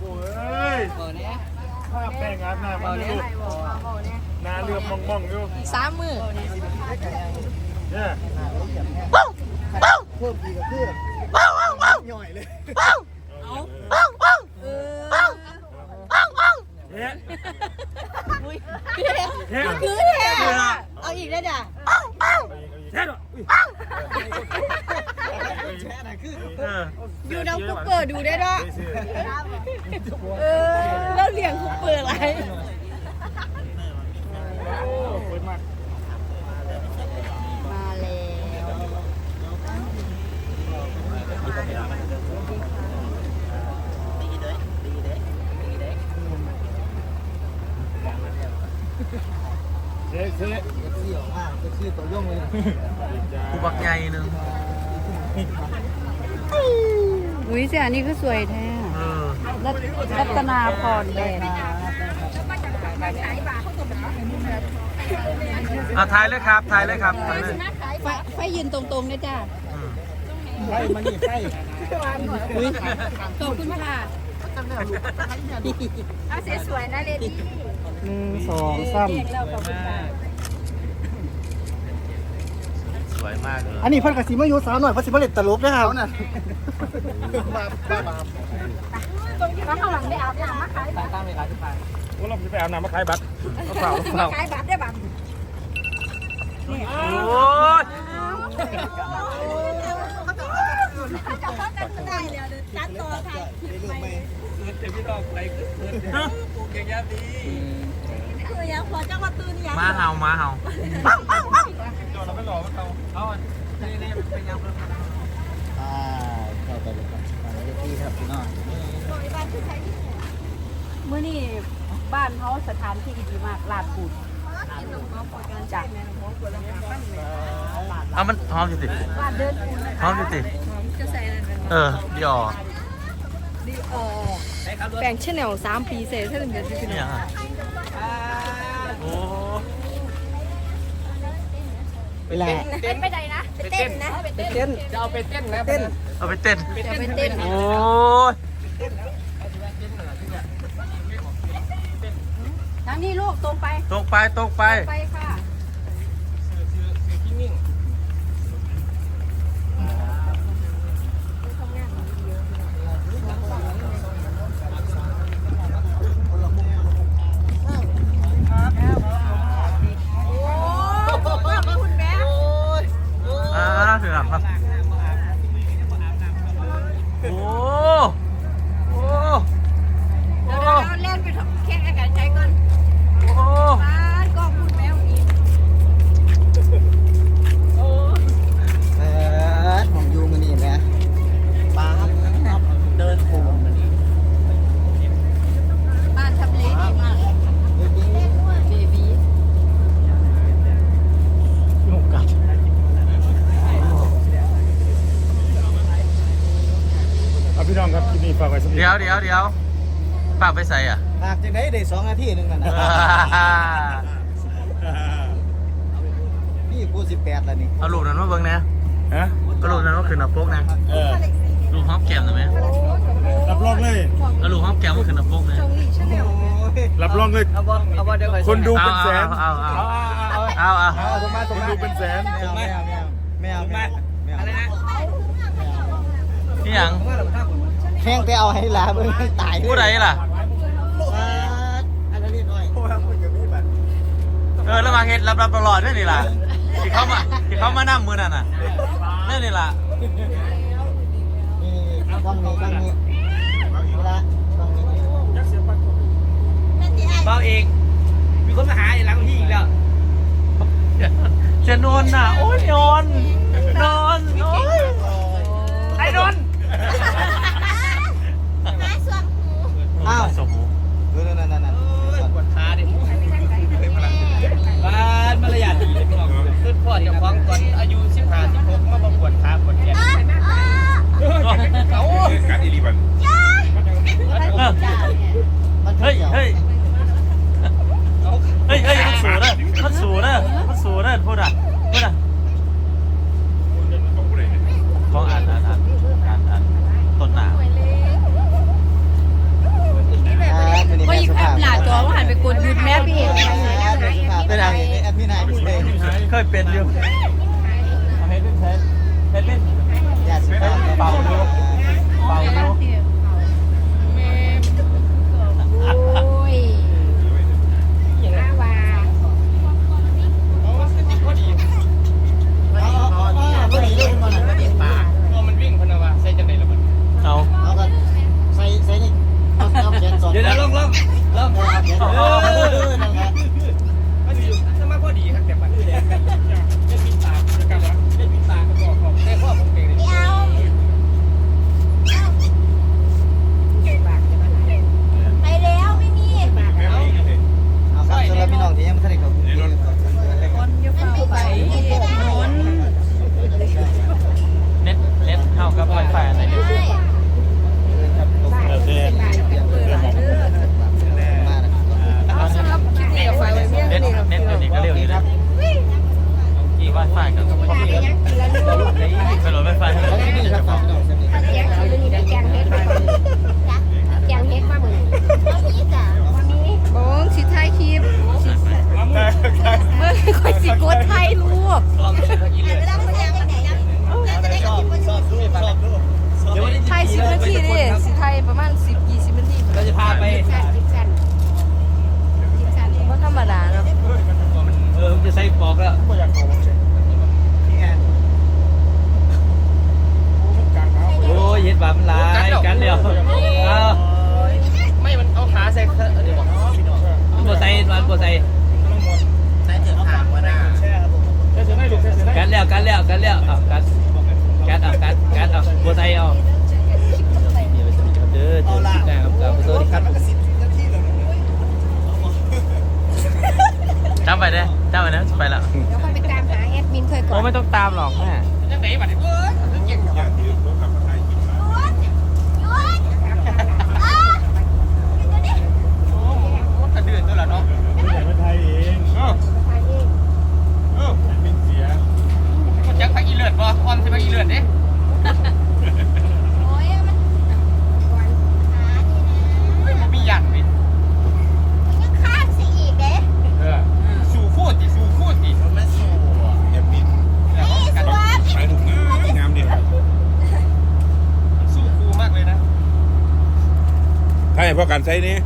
โอ้ยบ่เนี้ยภาพแป้งอาบน้ำบ่มันเนี้ยลูกหน้าเรือมมองมองๆอยู่สามมือเนี่ยเพิ่มอีกก็คือหน่อยเลยเฮ้ยอุ้ยเฮ้ยคือแท้เอาอีกได้จ้ะเฮ้ยแช่น่ะคือเออ อยู่น้ำคุกเปิดดูได้ด้วยเออแล้วเลี้ยงคุกเปิดอะไรเปิดมากมาแล้วเซ่เซ่เอฟซีออกมาเอฟซีตัวย่งเลยกูบักใหญ่หนึง อุ้ยเสียอันนี้คือสวยแท้เออรัตรัตนาพรแดงอะถ่ายเลยครับถ่ายเลยครับถ่ายเลยไฟไฟยืนตรงๆนะจ้ะอืมไล่มานี่ไล่อุ้ยขอบคุณค่ะเอาสวยๆนะเลดี้หนึ่งสองสาม ส วยมากเลยอันนี้เพันกสีมายุสาวหน่อยเพราะสิผลิตตลกนะครับน่ะแล้วข้างหลังได้อาบน้ำมาขายตั้งเวลาที่ไปว่าเราจะไปอาบน้ำมาขายบัตรเอาเปล่าเอาเปล่าขายบัตรได้บัตรโอ้ยจะเข้ากันก็ได้เลยจัดต่อค่ะคือยังพอจังว่าตื่นยังมาเห่ามาเห่าจอดเราไม่ หล่อมันเขาเอานี่นี่เป็นยังอ่าเข้าไปเลยครับมาเอฟซีครับพี่น้องเมื่อนี่บ้านเขาสถานที่ดีมากลาดปูดจ้ะเอามันหอมสิติบ้านเดินปูนหอมสิติจะใส่อะไรเป็นเออดีออกดีออแบ่งชแนลสามปีเสร็จถ้าถึงเดือนที่สิบนี่ยังอะโอ้ เวลาเป็นไปไหนนะไปเต้นนะไปเต้นเต้นจะเอาไปเต้นนะเต้นเอาไปเต้นจะไปเต้นโอ้ยทางนี้ลูกตรงไปตกไปตกไปไปค่ะ คุณแม่ อ่าถึงหลับครับโอ้โอ้ เดี๋ยวเราเล่นไปแข่งกันใช้ก่อน โอ้ ป้ากล้องคุณแม่อีก เออของยูมันนี่นะป้าครับเดินโผล่มันนี่ บ้านทำเลดีมาก เดี๋ยวนี้ เบบี ยุ่งกัด เอาพี่น้องครับคลิปนี้ ฝากไว้สักนิดเดี๋ยวเดี๋ยวเดี๋ยวปากไปใส่อะหากจังได้ได้สองนาทีหนึงนั่นนะนี่กูสิบแปดแล้วนี่เอาลูกนั้นมาเบิ่งนะฮะเอาลูกนั้นมาขึ้นหน้าปกนะเออลูกหอมแก้มหน่อยไหมรับรองเลย เอาลูกหอมแก้มมาขึ้นหน้าปกนะรับรองเลย เอาบ่เอาบ่เดี๋ยวคนดูเป็นแสน เอาเอาเอาเอาเอาเอาผมมาคนดูเป็นแสน ไม่เอาไม่เอาไม่เอาไม่เอาไม่เอานี่หยัง แข่งไปเอาให้ลาเบิ่งให้ตายผู้ใดล่ะอันนั้นนิดหน่อยโอ้ครับคุณกับพี่บัตรเออแล้วมาเฮ็ดรับรับตลอดด้วยนี่ล่ะที่เขามาที่เขามานั่งมือนั่นน่ะนี่นี่ล่ะนี่กล้องนี้กล้องนี้เอาละกล้องนี้เบาเองมีคนมาหาอีกหลังพี่อีกแล้วจะนอนน่ะ โอ้ยนอนน เคยเป็นอยู่เอาเฮ็ดเป็นเฮ็ดเฮ็ดเป็นเป่าดูเป่าดู แฟนๆในนิว จ้าไปได้เจ้าไปนะไปแล้วเดี๋ยวคนไปตามหาแอดมินเคยก่อโอ้ไม่ต้องตามหรอกแม่นี่ ให้พราะการใช้นี้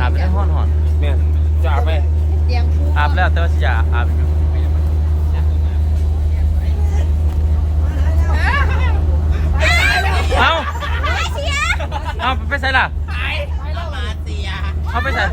อาบไปได้ห่อนห่อนเนี่ยจะอาบไปเตียงคู่อาบแล้วแต่ว่าสิจะอาบอยู่เอาเอาไปใส่ล่ะไข้เอาไปใส่